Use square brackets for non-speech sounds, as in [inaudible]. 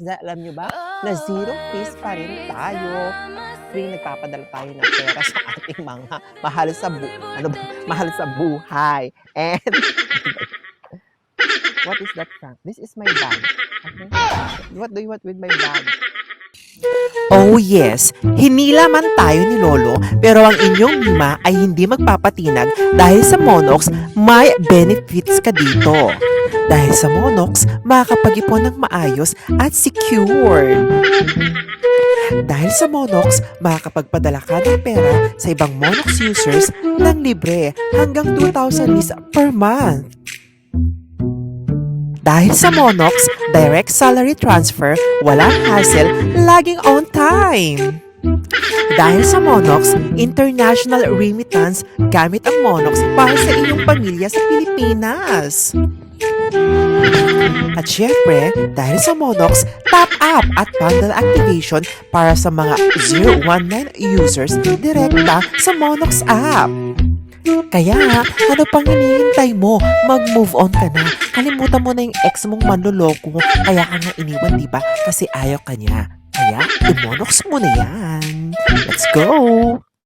Dahil alam nyo ba na zero fees pa rin tayo. Tuwing nagpapadala tayo ng pera sa ating mga mahal sa bu ano ba? [laughs] mahal sa buhay. And [laughs] what is that, Frank? This is my bag. Okay? What do you want with my bag? Oh yes, hinila man tayo ni Lolo pero ang inyong lima ay hindi magpapatinag dahil sa Monox may benefits ka dito. Dahil sa Monox, makakapag-ipon ng maayos at secure. Dahil sa Monox, makakapagpadala ka ng pera sa ibang Monox users ng libre hanggang 2,000 lis per month. Dahil sa Monox, direct salary transfer, walang hassle, laging on time. Dahil sa Monox, international remittance gamit ang Monox para sa iyong pamilya sa Pilipinas. At syempre, dahil sa Monox, top up at bundle activation para sa mga 019 users direkta sa Monox app. Kaya, ano pang hinihintay mo? Mag-move on ka na. Kalimutan mo na yung ex mong manloloko. Kaya ka nga iniwan, di ba? Kasi ayaw ka niya. Kaya, i-monox mo na yan. Let's go!